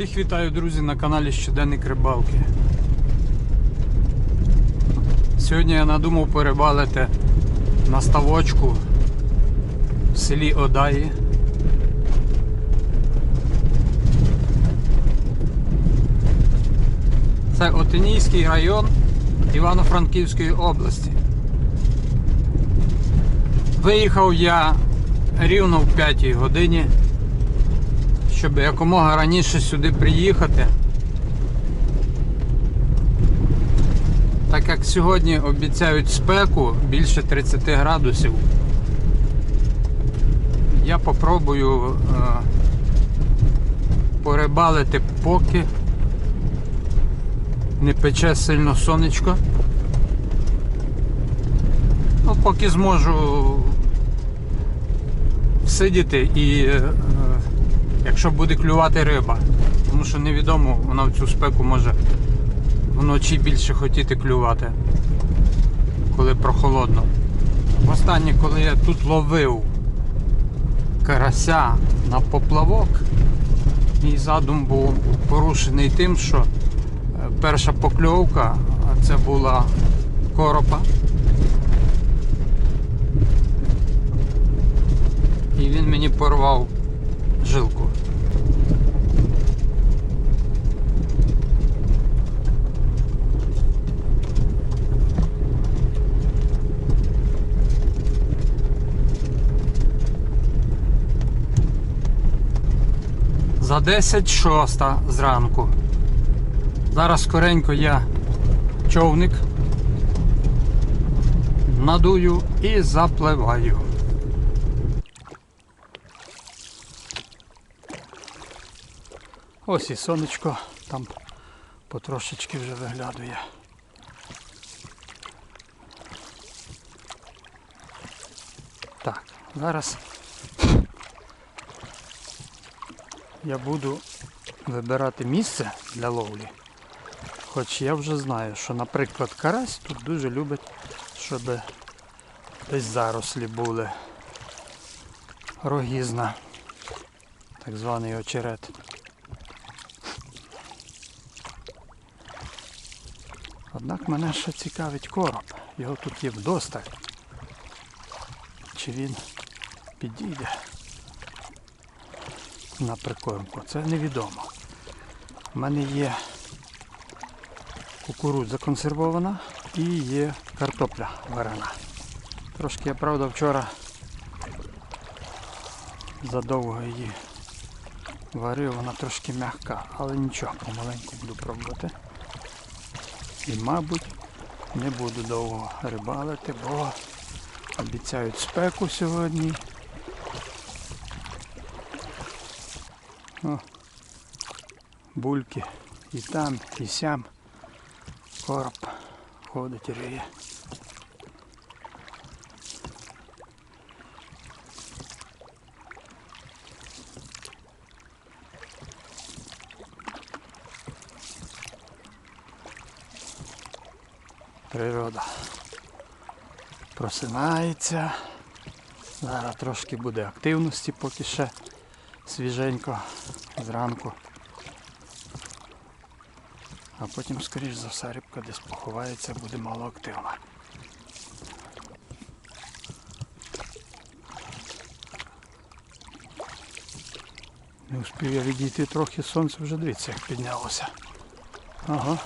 Всіх вітаю, друзі, на каналі Щоденник Рибалки. Сьогодні я надумав перебалити на ставочку в селі Одаї. Це Отинійський район Івано-Франківської області. Виїхав я рівно в 5 годині щоб якомога раніше сюди приїхати. Так як сьогодні обіцяють спеку більше 30 градусів, я попробую е, порибалити поки не пече сильно сонечко. Ну, поки зможу сидіти і е, якщо буде клювати риба. Тому що невідомо, вона в цю спеку може вночі більше хотіти клювати, коли прохолодно. Востаннє, коли я тут ловив карася на поплавок, мій задум був порушений тим, що е, перша покльовка це була коропа. І він мені порвав жилку. За 10 шоста зранку. Зараз скоренько я човник надую і запливаю. Ось і сонечко там потрошечки вже виглядує. Так, зараз я буду вибирати місце для ловлі. Хоч я вже знаю, що, наприклад, карась тут дуже любить, щоб десь зарослі були. Рогізна, так званий очерет. Однак мене ще цікавить короб. Його тут є вдосталь. Чи він підійде на прикормку? Це невідомо. У мене є кукурудза консервована і є картопля варена. Трошки я правда вчора задовго її варив, вона трошки м'яка, але нічого, помаленьку буду пробувати. І, мабуть, не буду довго рибалити, бо обіцяють спеку сьогодні. Бульки і там, і сям. Короб ходить риє. Природа просинається. Зараз трошки буде активності, поки ще свіженько зранку. А потім, скоріш за все, рибка десь поховається, буде мало активна. Не успів я відійти трохи сонце вже дивіться, як піднялося. Ага.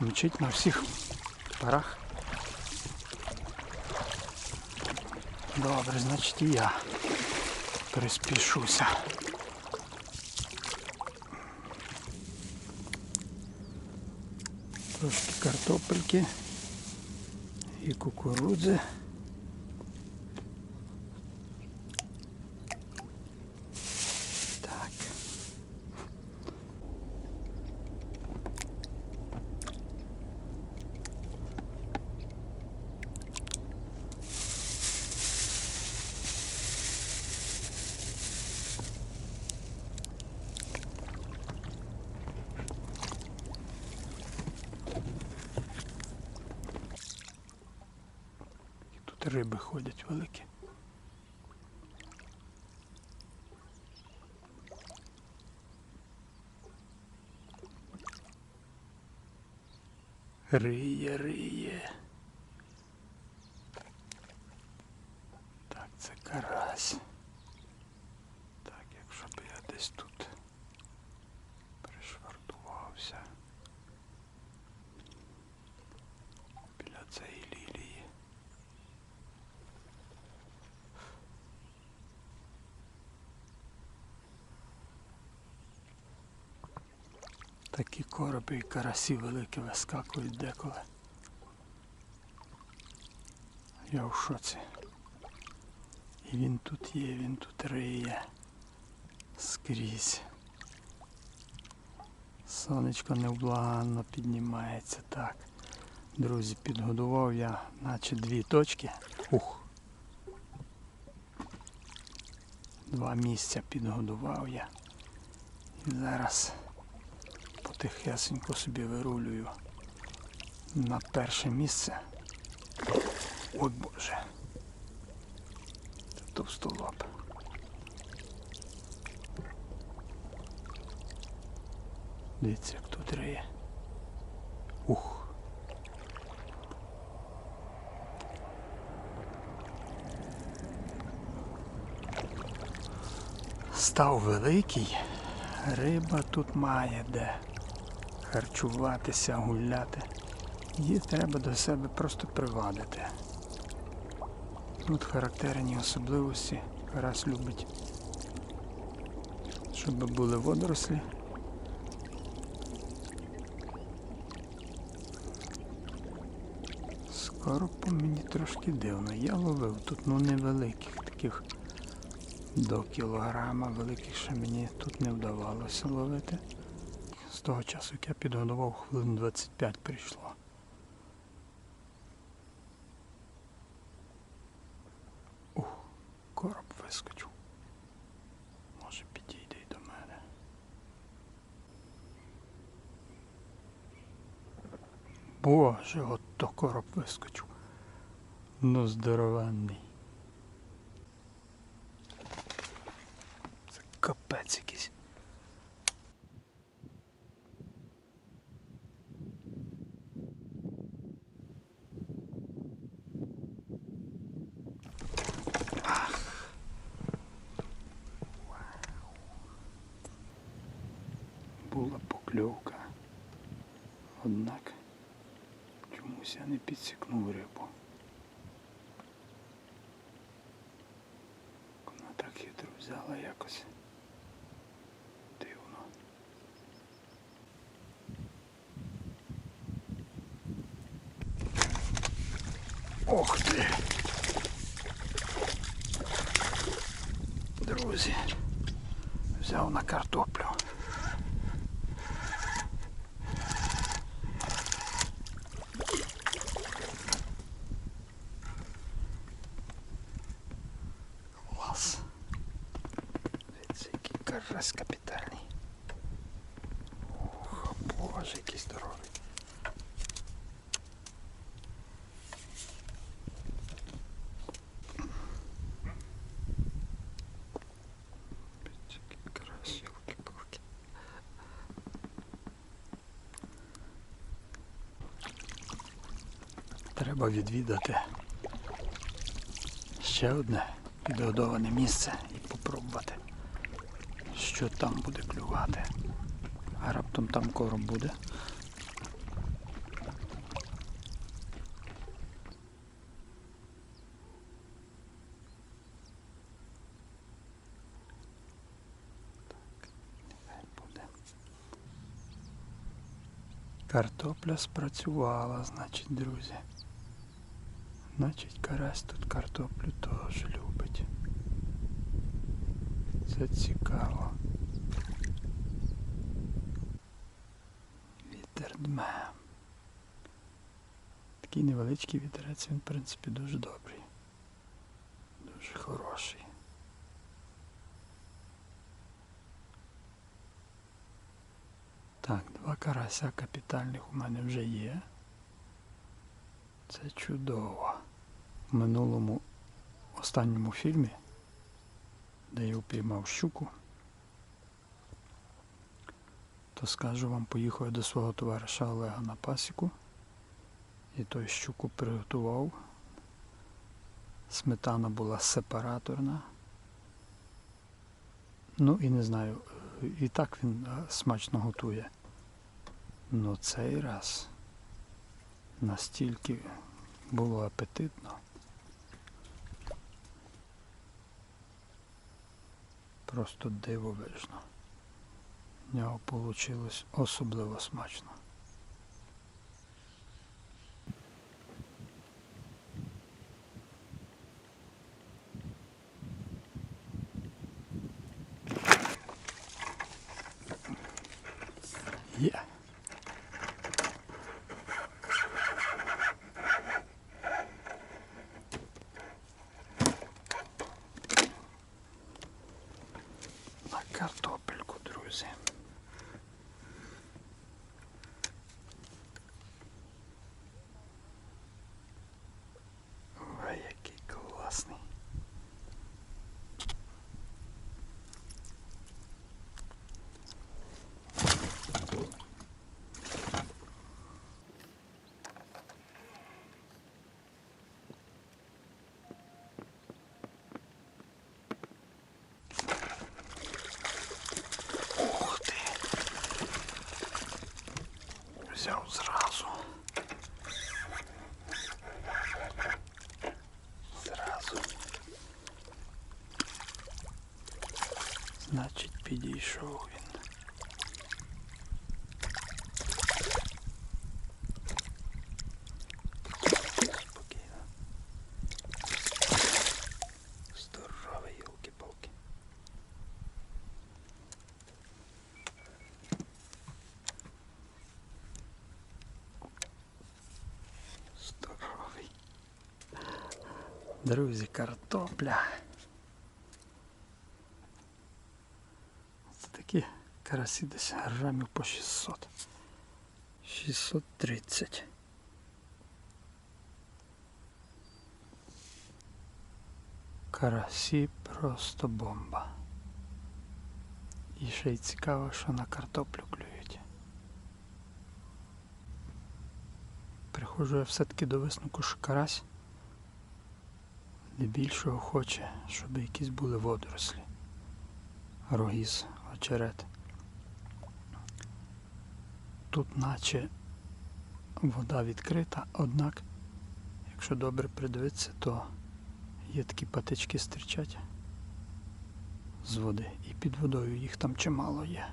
Мчить на всіх парах. Добре, значить і я приспішуся. Трошки картопельки і кукурудзи. риби ходять великі. Риє, риє. Такі і карасі великі вискакують деколи. Я в шоці. І він тут є, він тут риє. Скрізь. Сонечко невблаганно піднімається так. Друзі, підгодував я наче дві точки. Ух. Два місця підгодував я. І зараз потихесенько собі вирулюю на перше місце. Ой Боже. Це товстолоб. Дивіться, як тут риє. Ух. Став великий, риба тут має де харчуватися, гуляти. Її треба до себе просто привадити. Тут характерні особливості. Карась любить, щоб були водорослі. З коропом мені трошки дивно. Я ловив тут ну невеликих таких до кілограма, великих ще мені тут не вдавалося ловити. Того часу, як я підгодував, хвилин 25 прийшло. Ух, короб вискочив. Може підійде й до мене. Боже, от то короб вискочив. Ну здорований. Це капець якийсь. Була покльовка. Однак чомусь я не підсікнув рибу. Вона так хитро взяла якось. Дивно. Ох ти! Друзі, взяв на картоплю. Клас. Дивіться, який карась капітальний. Ох, боже, який здоровий. Дивіться, який карась, ёлки-палки. Треба відвідати ще одне підгодоване місце і попробувати, що там буде клювати. А раптом там короб буде. Картопля спрацювала, значить, друзі. Значить, карась тут картоплю теж любить. Це цікаво. Вітер дме. Такий невеличкий вітерець, він, в принципі, дуже добрий. Дуже хороший. Так, два карася капітальних у мене вже є. Це чудово. В минулому останньому фільмі, де я упіймав щуку, то скажу вам, поїхав я до свого товариша Олега на пасіку І той щуку приготував. Сметана була сепараторна. Ну і не знаю, і так він е, смачно готує. Но цей раз настільки було апетитно. Просто дивовижно. В нього вийшло особливо смачно. Є. На картопельку, друзі. Ой, який класний. Ух ти. Взяв зразу. Зразу. Значить, підійшов він. Друзі, картопля. Це такі карасі десь грамів по 600. 630. Карасі просто бомба. І ще й цікаво, що на картоплю клюють. Приходжу я все-таки до висновку, що карась більшого хоче, щоб якісь були водорослі. Рогіз, очерет. Тут наче вода відкрита, однак, якщо добре придивитися, то є такі патички стирчать з води. І під водою їх там чимало є.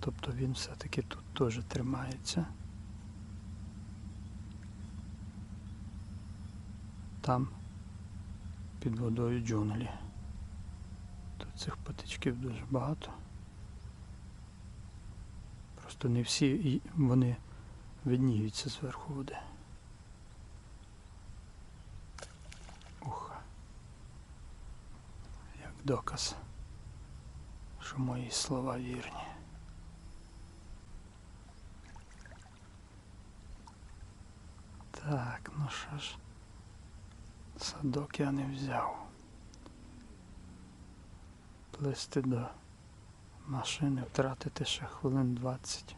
Тобто він все-таки тут теж тримається. Там під водою джунглі. Тут цих патичків дуже багато. Просто не всі вони видніються зверху води. Ух. Як доказ, що мої слова вірні. Так, ну що ж. Садок я не взяв. Плисти до машини, втратити ще хвилин 20.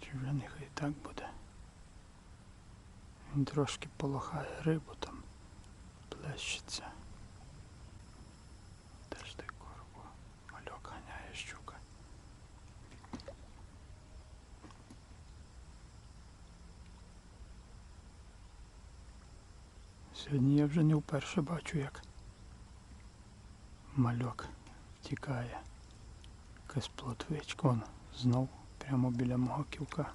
Чи вже нехай так буде. Він трошки полохає рибу там, плещеться. Теж ти корбу. Мальок ганяє щука. Сьогодні я вже не вперше бачу, як мальок втікає. Якась плотвичка, вон знов прямо біля мого ківка.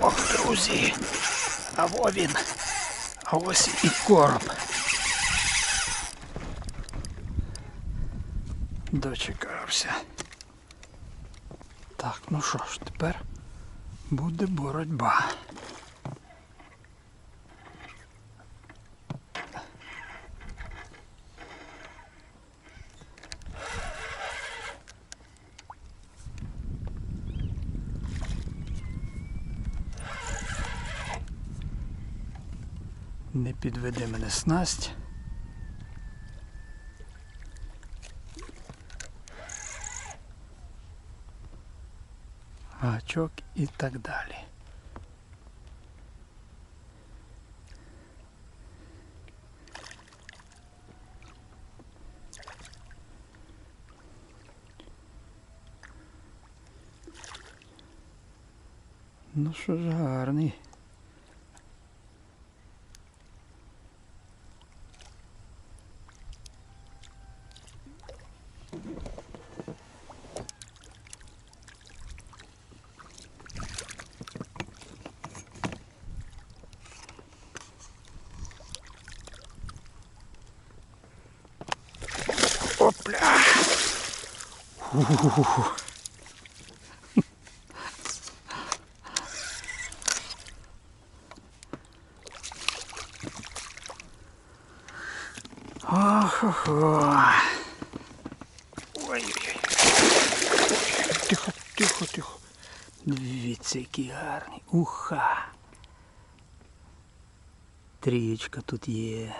Ох, друзі! А во він! А ось і короб. Дочекався. Так, ну що ж, тепер буде боротьба. Не підведе мене снасть. Гачок і так далі. Ну що ж. Фу. Ох-охо. Ой-ой-ой. Тихо, тихо, тихо. Дивіться, який гарний. Уха. Трієчка тут є.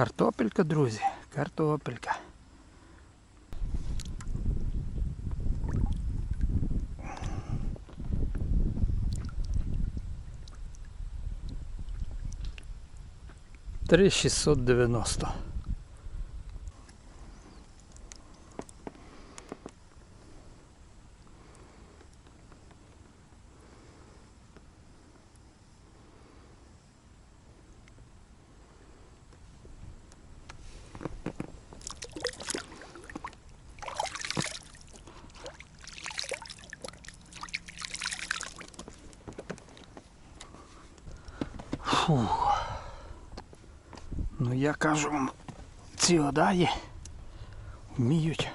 Картопелька, друзі, картопелька. Три шістсот дев'яносто. Фух. Ну я кажу вам, ці вміють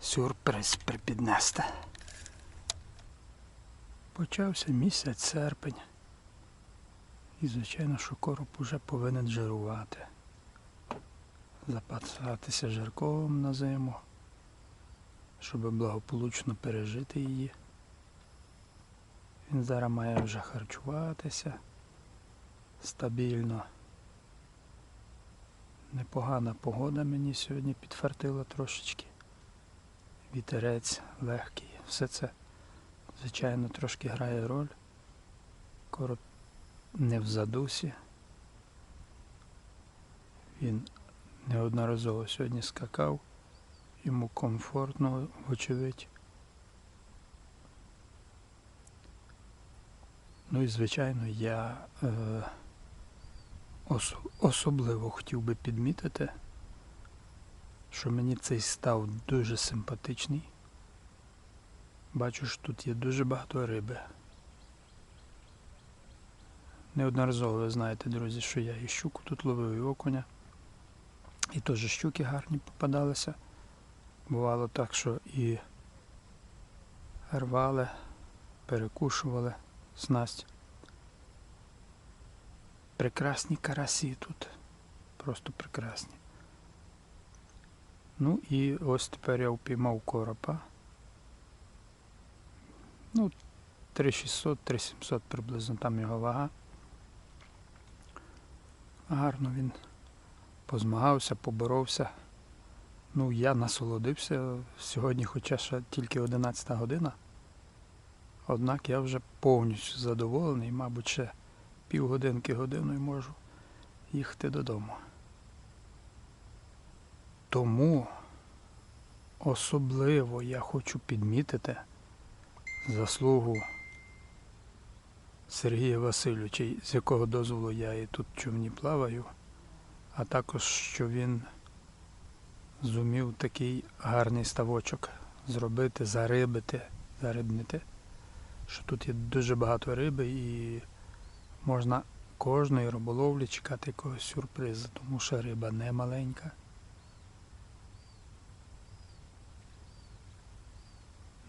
сюрприз припіднести. Почався місяць серпень. І звичайно, що короб уже повинен жирувати. Запасатися жирком на зиму, щоб благополучно пережити її. Він зараз має вже харчуватися стабільно. Непогана погода мені сьогодні підфартила трошечки. Вітерець легкий. Все це, звичайно, трошки грає роль. Корот не в задусі. Він неодноразово сьогодні скакав, йому комфортно, вочевидь. Ну і звичайно я е, особливо хотів би підмітити, що мені цей став дуже симпатичний. Бачу, що тут є дуже багато риби. Неодноразово ви знаєте, друзі, що я і щуку тут ловив, і окуня. І теж щуки гарні попадалися. Бувало так, що і рвали, перекушували снасть. Прекрасні карасі тут. Просто прекрасні. Ну і ось тепер я впіймав коропа. Ну, 3600-3700 приблизно там його вага. Гарно він позмагався, поборовся. Ну, я насолодився. Сьогодні, хоча ще тільки 11 година. Однак я вже повністю задоволений, мабуть, ще півгодинки годиною можу їхати додому. Тому особливо я хочу підмітити заслугу Сергія Васильовича, з якого дозволу я і тут човні плаваю, а також що він зумів такий гарний ставочок зробити, зарибити, зарибнити що тут є дуже багато риби і можна кожної риболовлі чекати якогось сюрпризу, тому що риба не маленька.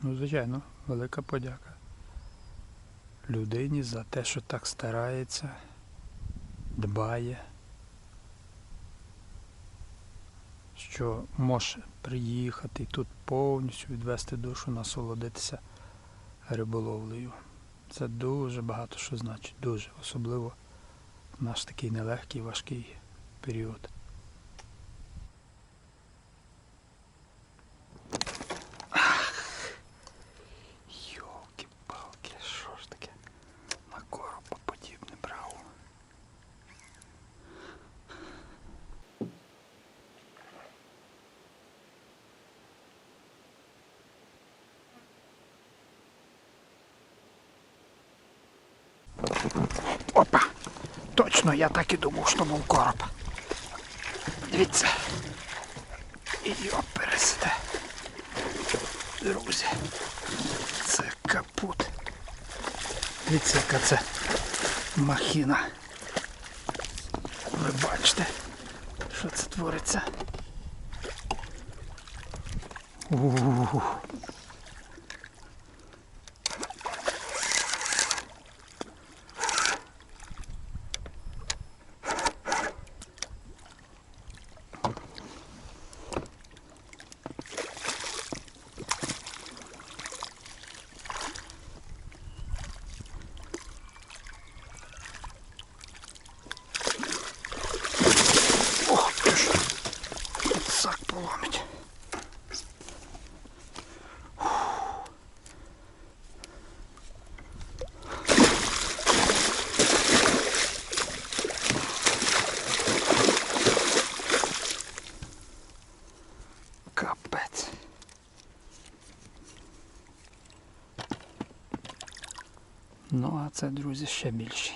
Ну, звичайно, велика подяка людині за те, що так старається, дбає, що може приїхати і тут повністю відвести душу, насолодитися риболовлею. Це дуже багато що значить, дуже. Особливо в наш такий нелегкий, важкий період. Йолки-палки, що ж таке? На коропа подібне брав. Опа! Точно, я так і думав, що був короб. Дивіться. І пересте. Друзі. Це капут. Дивіться, яка це махіна. Ви бачите, що це твориться. Ууу. Ох, ти ж. Сак поломить. Капець. Ну, а це, друзі, ще більший.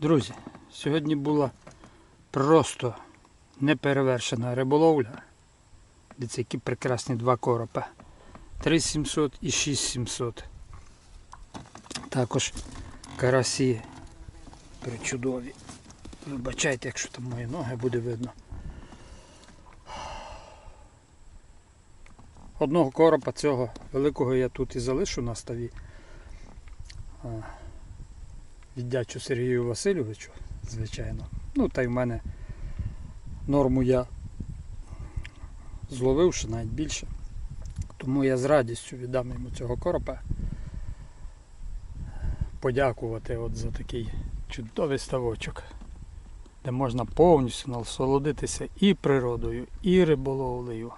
Друзі, сьогодні була просто неперевершена риболовля. Дивіться, які прекрасні два коропа. 3700 і 6700. Також карасі причудові. Вибачайте, якщо там мої ноги буде видно. Одного коропа цього великого я тут і залишу на ставі. Віддячу Сергію Васильовичу, звичайно. Ну, та й в мене норму я зловив, ще навіть більше. Тому я з радістю віддам йому цього коропа. Подякувати от за такий чудовий ставочок, де можна повністю насолодитися і природою, і риболовлею.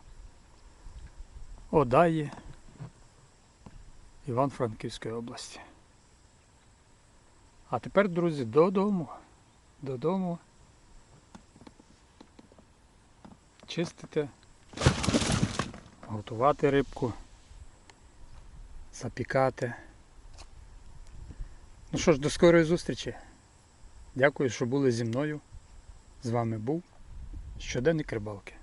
Одаї Іван-Франківської області. А тепер, друзі, додому. Додому. Чистити, готувати рибку, запікати. Ну що ж, до скорої зустрічі. Дякую, що були зі мною. З вами був щоденник рибалки.